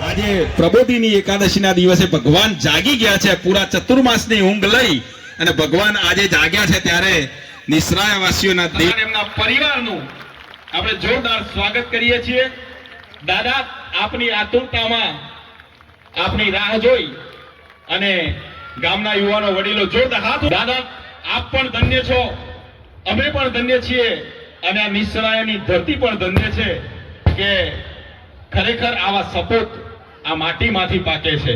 આજે પ્રબોધિની એકાદશીના દિવસે ભગવાન જાગી ગયા છે. પૂરા ચતુર્માસની ઊંઘ લઈ અને ભગવાન આજે જાગ્યા છે ત્યારે નિસરાય વાસીઓના દેવ એમના પરિવારનું આપણે જોરદાર સ્વાગત કરીએ છીએ. દાદા આપની આતુરતામાં આપની રાહ જોઈ અને ગામના યુવાનો વડીલો જોરદાર હાથ દાદા આપ પણ ધન્ય છો. અમે પણ ધન્ય છીએ અને આ નિસરાયની ધરતી પણ ધન્ય છે કે ખરેખર આવા સપોત આ માટીમાંથી પાકે છે.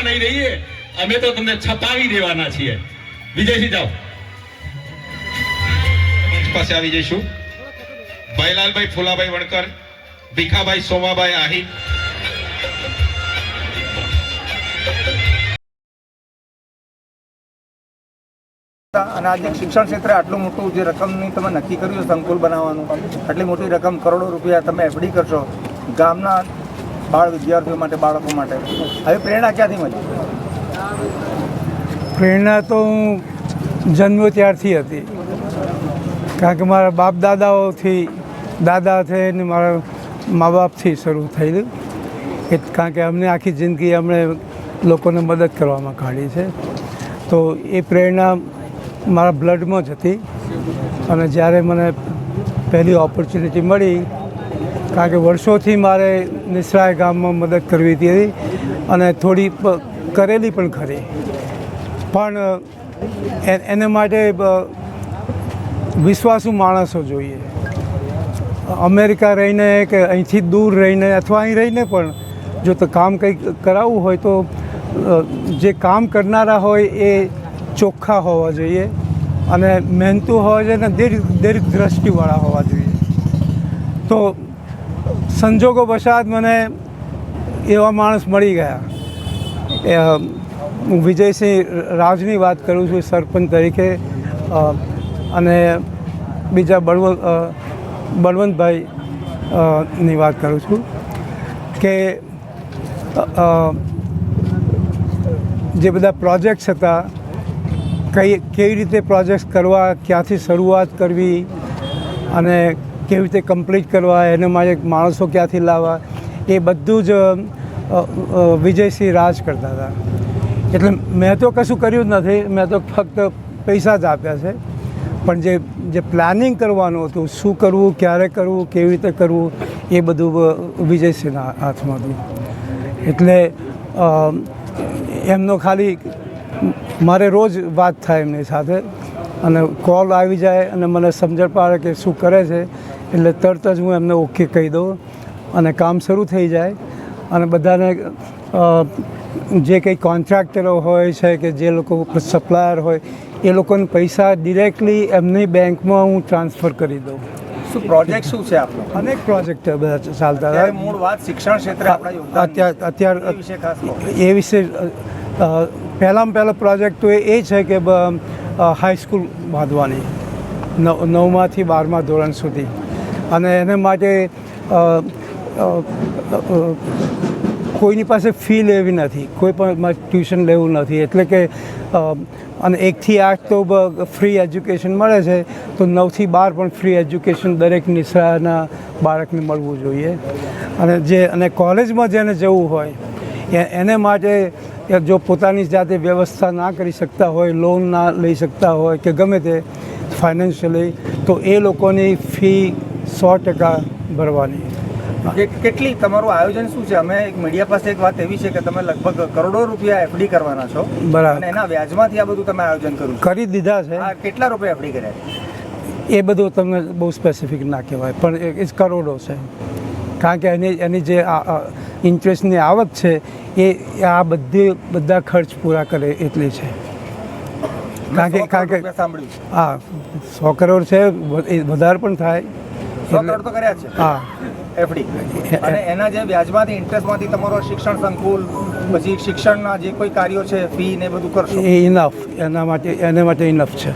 છુપાવા નહીં રહીએ. અમે તો તમને છપાવી દેવાના છીએ. વિજયસિંહ જાઓ. પાસે આવી જઈશું. ભાઈલાલભાઈ ફુલાભાઈ વણકર ભીખાભાઈ સોમાભાઈ આહિર. અને આજે શિક્ષણ ક્ષેત્રે આટલું મોટું જે રકમની તમે નક્કી કર્યું સંકુલ બનાવવાનું આટલી મોટી રકમ કરોડો રૂપિયા તમે એફડી કરશો. ગામના બાળ વિદ્યાર્થીઓ માટે, બાળકો માટે. હવે પ્રેરણા ક્યાંથી મળી? પ્રેરણા તો હું જન્મ ત્યારથી હતી. કારણ કે મારા બાપ દાદાઓથી દાદાથી ને મારા મા બાપથી શરૂ થયેલું. એ કારણ કે અમને આખી જિંદગી અમને લોકોને મદદ કરવામાં કાઢી છે. તો એ પ્રેરણા મારા બ્લડમાં જ હતી. અને જ્યારે મને પહેલી ઓપોર્ચ્યુનિટી મળી કારણ કે વર્ષોથી મારે નિસરાય ગામમાં મદદ કરવી હતી અને થોડી કરેલી પણ ખરી. પણ એને માટે વિશ્વાસુ માણસો જોઈએ. અમેરિકા રહીને કે અહીંથી દૂર રહીને અથવા અહીં રહીને પણ જો તો કામ કંઈક કરાવવું હોય તો જે કામ કરનારા હોય એ ચોખ્ખા હોવા જોઈએ અને મહેનતુ હોવા જોઈએ અને દીર્ઘ દીર્ઘ દ્રષ્ટિવાળા હોવા જોઈએ. તો સંજોગો વસાત મને એવા માણસ મળી ગયા. હું વિજયસિંહ રાજની વાત કરું છું સરપંચ તરીકે અને બીજા બળવંત બળવંતભાઈ ની વાત કરું છું કે જે બધા પ્રોજેક્ટ્સ હતા, કઈ, કેવી રીતે પ્રોજેક્ટ્સ કરવા, ક્યાંથી શરૂઆત કરવી અને કેવી રીતે કમ્પ્લીટ કરવા, એને માટે માણસો ક્યાંથી લાવવા, એ બધું જ વિજયસિંહ રાજ કરતા હતા. એટલે મેં તો કશું કર્યું જ નથી, મેં તો ફક્ત પૈસા જ આપ્યા છે. પણ જે જે પ્લાનિંગ કરવાનું હતું, શું કરવું, ક્યારે કરવું, કેવી રીતે કરવું, એ બધું વિજયસિંહના હાથમાં હતું એટલે એમનો ખાલી મારે રોજ વાત થાય એમની સાથે. અને કોલ આવી જાય અને મને સમજણ પાડે કે શું કરે છે. એટલે તરત જ હું એમને ઓકે કહી દઉં અને કામ શરૂ થઈ જાય. અને બધાને જે કંઈ કોન્ટ્રાક્ટરો હોય છે કે જે લોકો સપ્લાયર હોય એ લોકોને પૈસા ડિરેક્ટલી એમની બેંકમાં હું ટ્રાન્સફર કરી દઉં. શું પ્રોજેક્ટ શું છે આપણો અનેક પ્રોજેક્ટ બધા ચાલતા હતા. મૂળ વાત શિક્ષણ ક્ષેત્રે આપણા અત્યારે અત્યાર એ વિશે પહેલામાં પહેલો પ્રોજેક્ટ તો એ છે કે હાઈસ્કૂલ બાંધવાની. નવ નવમાંથી બારમા ધોરણ સુધી. અને એને માટે કોઈની પાસે ફી લેવી નથી, કોઈ પણ ટ્યુશન લેવું નથી. એટલે કે અને એકથી આઠ તો ફ્રી એજ્યુકેશન મળે છે, તો નવથી બાર પણ ફ્રી એજ્યુકેશન દરેક નિશાળના બાળકને મળવું જોઈએ. અને જે, અને કોલેજમાં જેને જવું હોય એને માટે જો પોતાની જાતે વ્યવસ્થા ના કરી શકતા હોય, લોન ના લઈ શકતા હોય કે ગમે તે, ફાઇનાન્શિયલી, તો એ લોકોની ફી સો ટકા ભરવાની. કેટલી તમારું આયોજન શું છે? અમે એક મીડિયા પાસે એક વાત એવી છે કે તમે લગભગ કરોડો રૂપિયા એફડી કરવાના છો. બરાબર. અને એના વ્યાજમાંથી આ બધું તમે આયોજન કર્યું કરી દીધા છે. કેટલા રૂપિયા એફડી કર્યા એ બધું તમને બહુ સ્પેસિફિક ના કહેવાય પણ એ કરોડો છે. કારણ કે એની એની જે ઇન્ટરેસ્ટની આવક છે એ આ બધી બધા ખર્ચ પૂરા કરે એટલી છે. કારણ કે કારણ કે હા સો કરોડ છે વધારે પણ થાય. કરોડ તો કર્યા છે. હા. એફડી અને એના જે વ્યાજમાંથી ઇન્ટરેસ્ટમાંથી તમારો શિક્ષણ સંકુલ પછી શિક્ષણના જે કોઈ કાર્યો છે ફી ને બધું કરશો? એ ઇનફ એના માટે એના માટે ઇનફ છે.